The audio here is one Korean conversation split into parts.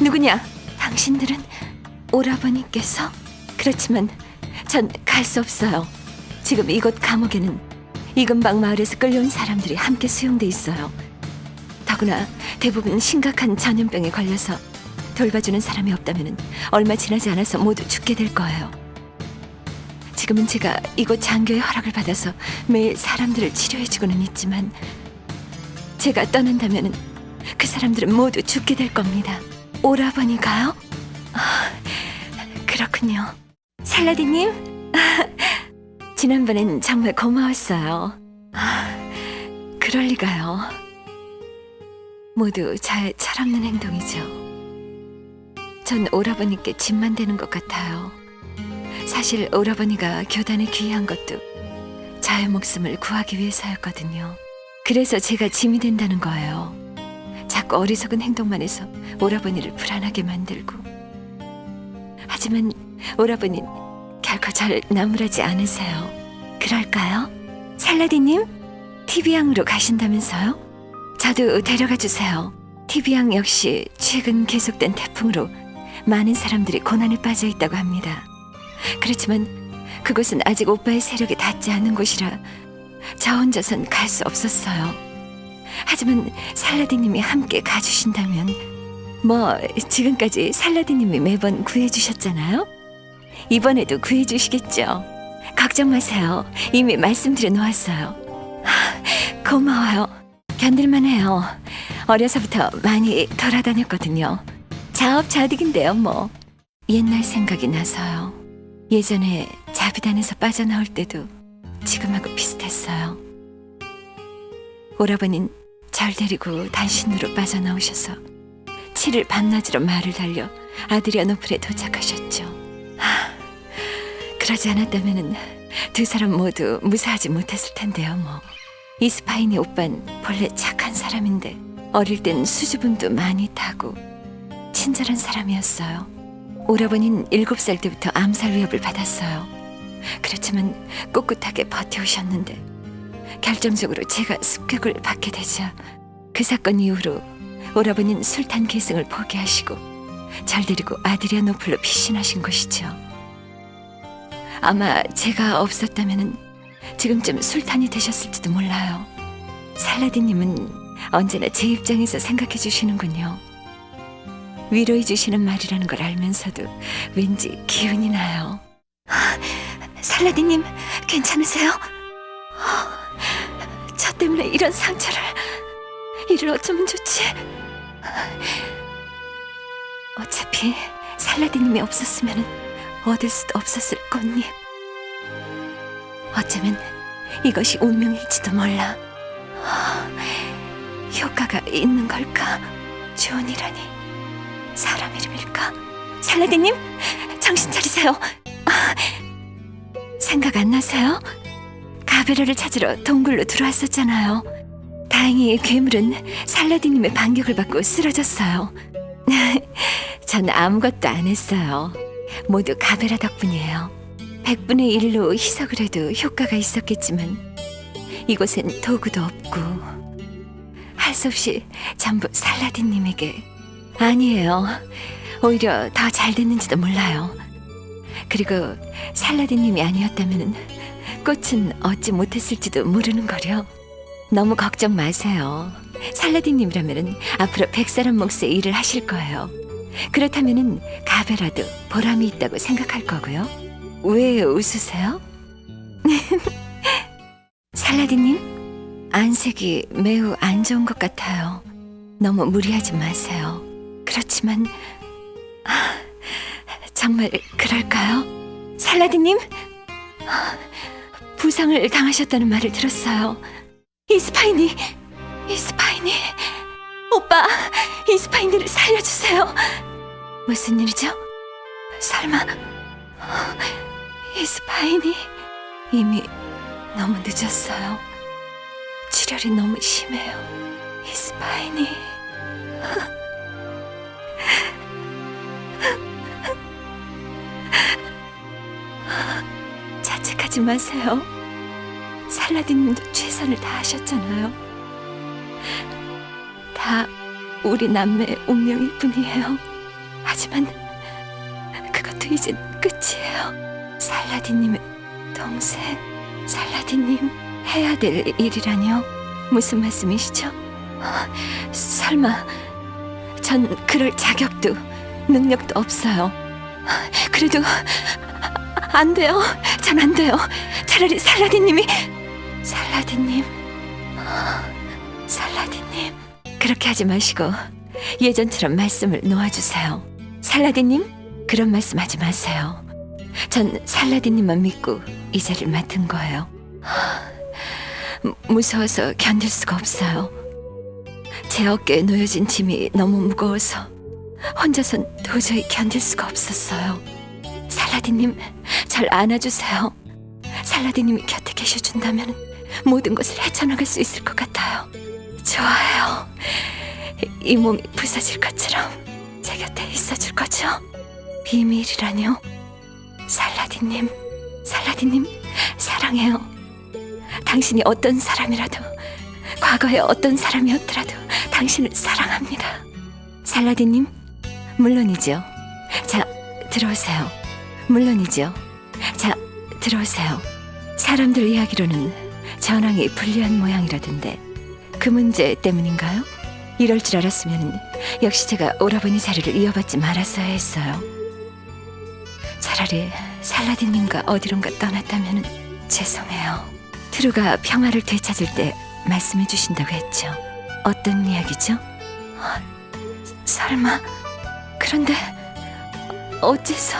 누구냐? 당신들은 오라버니께서? 그렇지만 전 갈 수 없어요. 지금 이곳 감옥에는 이근방 마을에서 끌려온 사람들이 함께 수용돼 있어요. 더구나 대부분 심각한 전염병에 걸려서 돌봐주는 사람이 없다면 얼마 지나지 않아서 모두 죽게 될 거예요. 지금은 제가 이곳 장교의 허락을 받아서 매일 사람들을 치료해주고는 있지만 제가 떠난다면 그 사람들은 모두 죽게 될 겁니다. 오라버니가요? 아, 그렇군요. 살라디님, 지난번엔 정말 고마웠어요. 아, 그럴 리가요. 모두 잘 철없는 행동이죠. 전 오라버니께 짐만 되는 것 같아요. 사실 오라버니가 교단에 귀한 것도 자의 목숨을 구하기 위해서였거든요. 그래서 제가 짐이 된다는 거예요. 자꾸 어리석은 행동만 해서 오라버니를 불안하게 만들고. 하지만 오라버니 결코 절 나무라지 않으세요. 그럴까요? 살라디님, TV양으로 가신다면서요? 저도 데려가 주세요. TV양 역시 최근 계속된 태풍으로 많은 사람들이 고난에 빠져 있다고 합니다. 그렇지만 그곳은 아직 오빠의 세력에 닿지 않은 곳이라 저 혼자선 갈 수 없었어요. 하지만 살라디님이 함께 가주신다면 뭐 지금까지 살라디님이 매번 구해주셨잖아요. 이번에도 구해주시겠죠. 걱정 마세요. 이미 말씀드려 놓았어요. 하, 고마워요. 견딜만해요. 어려서부터 많이 돌아다녔거든요. 자업자득인데요, 뭐. 옛날 생각이 나서요. 예전에 자비단에서 빠져나올 때도 지금하고 비슷했어요. 오라버닌 절 데리고 단신으로 빠져나오셔서 7일 밤낮으로 말을 달려 아드리아노플에 도착하셨죠. 하, 그러지 않았다면 두 사람 모두 무사하지 못했을 텐데요, 뭐. 이스파인이 오빤 본래 착한 사람인데 어릴 땐 수줍음도 많이 타고 친절한 사람이었어요. 오라버니는 일곱 살 때부터 암살 위협을 받았어요. 그렇지만 꿋꿋하게 버텨오셨는데 결정적으로 제가 습격을 받게 되자 그 사건 이후로 오라버니는 술탄 계승을 포기하시고 잘 데리고 아드리아 노플로 피신하신 것이죠. 아마 제가 없었다면 지금쯤 술탄이 되셨을지도 몰라요. 살라디님은 언제나 제 입장에서 생각해 주시는군요. 위로해 주시는 말이라는 걸 알면서도 왠지 기운이 나요. 살라디님, 괜찮으세요? 저 때문에 이런 상처를 이를 어쩌면 좋지? 어차피 살라디님이 없었으면 얻을 수도 없었을 꽃잎. 어쩌면 이것이 운명일지도 몰라. 효과가 있는 걸까? 좋은이라니 사람 이름일까? 살라디님, 정신 차리세요. 아, 생각 안 나세요? 가베라를 찾으러 동굴로 들어왔었잖아요. 다행히 괴물은 살라디님의 반격을 받고 쓰러졌어요. 전 아무것도 안 했어요. 모두 가베라 덕분이에요. 100분의 1로 희석을 해도 효과가 있었겠지만 이곳엔 도구도 없고 할 수 없이 전부 살라딘님에게 아니에요. 오히려 더 잘 됐는지도 몰라요. 그리고 살라딘님이 아니었다면 꽃은 얻지 못했을지도 모르는 거려. 너무 걱정 마세요. 살라딘님이라면 앞으로 백사람 몫의 일을 하실 거예요. 그렇다면은 가베라도 보람이 있다고 생각할 거고요. 왜 웃으세요? 살라딘님, 안색이 매우 안 좋은 것 같아요. 너무 무리하지 마세요. 그렇지만 아, 정말 그럴까요? 살라딘님, 아, 부상을 당하셨다는 말을 들었어요. 이스파이니, 이스파이니, 오빠, 이스파이니를 살려주세요. 무슨 일이죠? 설마 이스파인이 이미 너무 늦었어요. 출혈이 너무 심해요. 이스파인이 자책 하지 마세요. 살라딘님도 최선을 다하셨잖아요. 다 우리 남매의 운명일 뿐이에요. 하지만 그것도 이젠 끝이에요. 살라딘님의 동생 살라딘님 해야 될 일이라뇨? 무슨 말씀이시죠? 어, 설마 전 그럴 자격도 능력도 없어요. 그래도 안 돼요. 전 안 돼요. 차라리 살라딘님이 살라딘님 살라딘님 그렇게 하지 마시고 예전처럼 말씀을 놓아주세요. 살라딘님 그런 말씀하지 마세요. 전 살라딘님만 믿고 이 자리를 맡은 거예요. 무- 무서워서 견딜 수가 없어요. 제 어깨에 놓여진 짐이 너무 무거워서 혼자선 도저히 견딜 수가 없었어요. 살라딘님, 절 안아주세요. 살라딘님이 곁에 계셔준다면 모든 것을 헤쳐나갈 수 있을 것 같아요. 좋아요. 이, 이 몸이 부서질 것처럼 제 곁에 있어줄 거죠? 비밀이라뇨? 살라딘님, 살라딘님, 사랑해요. 당신이 어떤 사람이라도, 과거에 어떤 사람이었더라도 당신을 사랑합니다. 살라딘님, 물론이죠. 자, 들어오세요. 물론이죠. 자, 들어오세요. 사람들 이야기로는 전황이 불리한 모양이라던데 그 문제 때문인가요? 이럴 줄 알았으면 역시 제가 오라버니 자리를 이어받지 말았어야 했어요. 차라리 살라딘님과 어디론가 떠났다면 죄송해요. 트루가 평화를 되찾을 때 말씀해 주신다고 했죠. 어떤 이야기죠? 어, 설마 그런데 어째서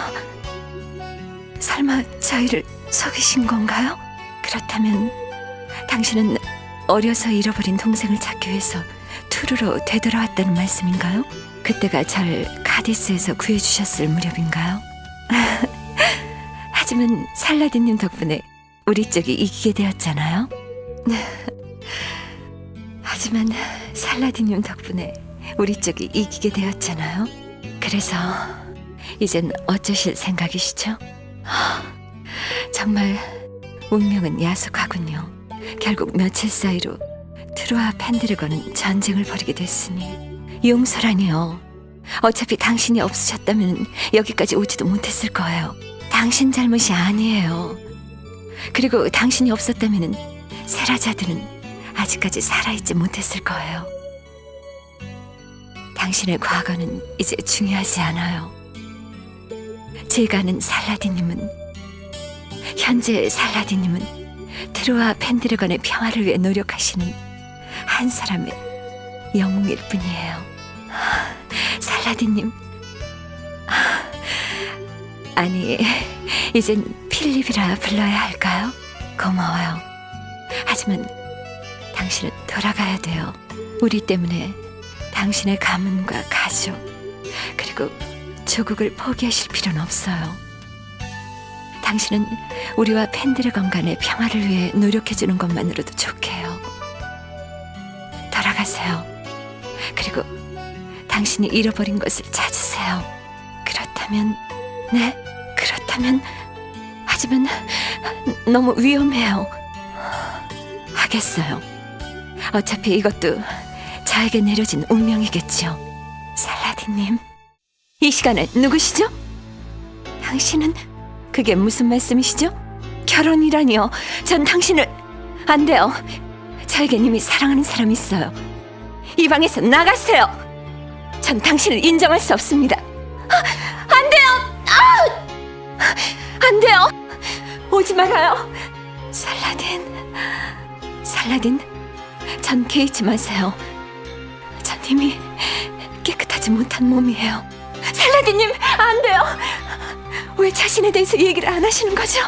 설마 저희를 속이신 건가요? 그렇다면 당신은 어려서 잃어버린 동생을 찾기 위해서 투르로 되돌아왔다는 말씀인가요? 그때가 절 카디스에서 구해주셨을 무렵인가요? 하지만 살라딘님 덕분에 우리 쪽이 이기게 되었잖아요. 하지만 살라딘님 덕분에 우리 쪽이 이기게 되었잖아요. 그래서 이젠 어쩌실 생각이시죠? 하, 정말 운명은 야속하군요. 결국 며칠 사이로 트루와 펜드래건은 전쟁을 벌이게 됐으니 용서라니요. 어차피 당신이 없으셨다면 여기까지 오지도 못했을 거예요. 당신 잘못이 아니에요. 그리고 당신이 없었다면 세라자들은 아직까지 살아있지 못했을 거예요. 당신의 과거는 이제 중요하지 않아요. 제가 아는 살라딘님은 현재 살라딘님은 트루와 펜드래건의 평화를 위해 노력하시는 한 사람의 영웅일 뿐이에요. 하, 아니, 이젠 필립이라 불러야 할까요? 고마워요. 하지만 당신은 돌아가야 돼요. 우리 때문에 당신의 가문과 가족 그리고 조국을 포기하실 필요는 없어요. 당신은 우리와 팬들의 간의 평화를 위해 노력해주는 것만으로도 좋게요. 돌아가세요. 그리고 당신이 잃어버린 것을 찾으세요. 그렇다면, 네, 그렇다면, 하지만 너무 위험해요. 하겠어요. 어차피 이것도 저에게 내려진 운명이겠죠. 살라딘님, 이 시간에 누구시죠? 당신은 그게 무슨 말씀이시죠? 결혼이라니요. 전 당신을 안 돼요. 저에겐 이미 사랑하는 사람이 있어요. 이 방에서 나가세요. 전 당신을 인정할 수 없습니다. 아, 안 돼요. 아! 안 돼요. 오지 말아요. 살라딘, 살라딘, 전 개의치 마세요. 전 이미 깨끗하지 못한 몸이에요. 살라딘님, 안 돼요. 왜 자신에 대해서 얘기를 안 하시는 거죠?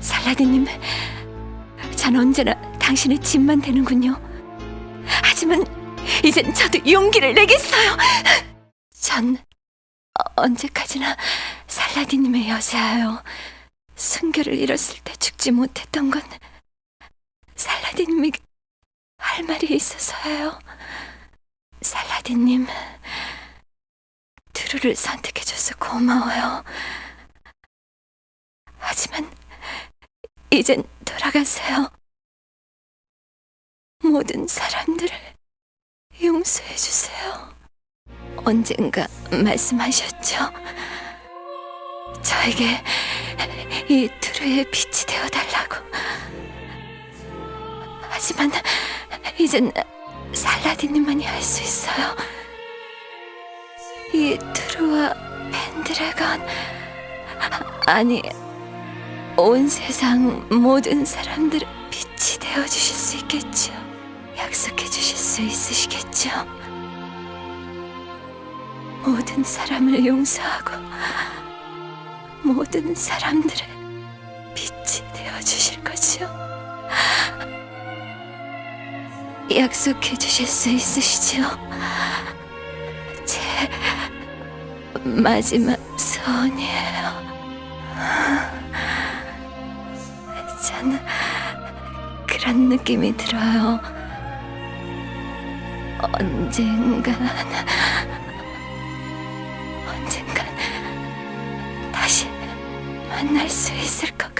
살라딘님, 전 언제나 당신의 짐만 되는군요. 하지만 이젠 저도 용기를 내겠어요. 전 어- 언제까지나 살라딘님의 여자예요. 순결을 잃었을 때 죽지 못했던 건 살라딘님이 할 말이 있어서예요. 살라딘님, 트루를 선택해줘서 고마워요. 하지만 이젠 돌아가세요. 모든 사람들을 용서해주세요. 언젠가 말씀하셨죠. 저에게 이 두루의 빛이 되어달라고. 하지만 이젠 살라딘님만이 할 수 있어요. 이 두루와 펜드래건 아니 온 세상 모든 사람들의 빛이 되어 주실 수 있겠죠. 약속해 주실 수 있으시겠죠. 모든 사람을 용서하고 모든 사람들의 빛이 되어 주실 거죠. 약속해 주실 수 있으시죠? 제 마지막 소원이에요. 저는 그런 느낌이 들어요. 언젠간, 언젠간 다시 만날 수 있을 것